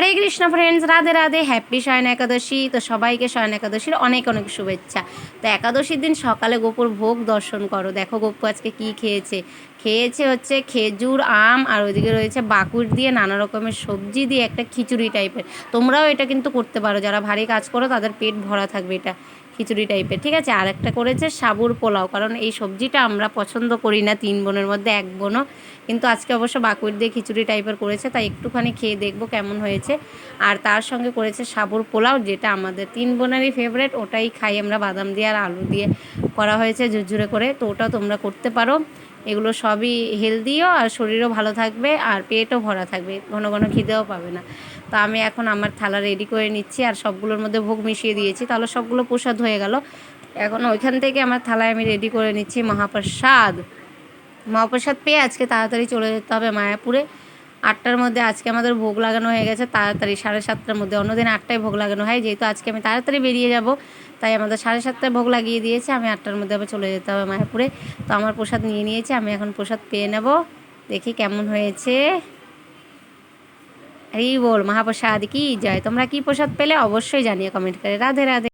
হরে Krishna friends Radhe Radhe happy Shayan Ekadashi. তো সবাইকে শয়ন একাদশীর অনেক অনেক শুভেচ্ছা। তো একাদশীর দিন সকালে গোপুর ভোগ দর্শন করো। দেখো গোপু আজকে কি খেয়েছে? খেয়েছে হচ্ছে খেজুর, আম, আর ওইদিকে রয়েছে বাকুর দিয়ে নানা রকমের সবজি দিয়ে একটা খিচুড়ি টাইপের তোমরাও এটা কিন্তু করতে পারো। যারা ভারী কাজ করো, তাদের পেট ভরা থাকবে এটা। খিচুড়ি টাইপের ঠিক আছে? আর একটা করেছে সাবুর পোলাও। কারণ এই সবজিটা আমরা পছন্দ করি না তিন বোনের মধ্যে, এক বোনও। কিন্তু আজকে অবশ্য বাকুর দিয়ে খিচুড়ি টাইপের করেছে, তাই একটুখানি খেয়ে দেখব কেমন হয়েছে। আর তার সঙ্গে করেছে সাবুর পোলাও, যেটা আমাদের তিন বোনেরই ফেভারেট ওটাই খাই আমরা বাদাম দিয়ে আর আলু দিয়ে করা হয়েছে ঝুরঝুরে করে। তো ওটা তোমরা করতে পারো। এগুলো সবই হেলদিও আর শরীরও ভালো থাকবে আর পেটও ভরা থাকবে। ঘন ঘন খিদেও পাবে না। তো আমি এখন আমার থালা রেডি করে নিচ্ছি আর সবগুলোর মধ্যে ভোগ মিশিয়ে দিয়েছি। তাহলে সবগুলো প্রসাদ হয়ে গেল। এখন ওইখান থেকে আমার থালায় আমি রেডি করে নিচ্ছি মহাপ্রসাদ। মহাপ্রসাদ পেয়ে আজকে তাড়াতাড়ি চলে যেতে হবে মায়াপুরে। আটটার মধ্যে আজকে আমাদের ভোগ লাগানো হয়ে গেছে, তাড়াতাড়ি সাড়ে সাতটার মধ্যে। অন্যদিন আটটায় ভোগ লাগানো হয়, যেহেতু আজকে আমি তাড়াতাড়ি বেরিয়ে যাব, তাই আমাদের সাড়ে সাতটায় ভোগ লাগিয়ে দিয়েছে, আমি আটটার মধ্যে আবার চলে যেতে হবে মায়াপুরে। তো আমার প্রসাদ নিয়ে নিয়েছি, আমি এখন প্রসাদ পেয়ে নেব, দেখি কেমন হয়েছে। এই বল, মহাপ্রসাদ, কি জয়? তোমরা কি প্রসাদ পেলে অবশ্যই জানিয়ে কমেন্ট করে। রাধে রাধে।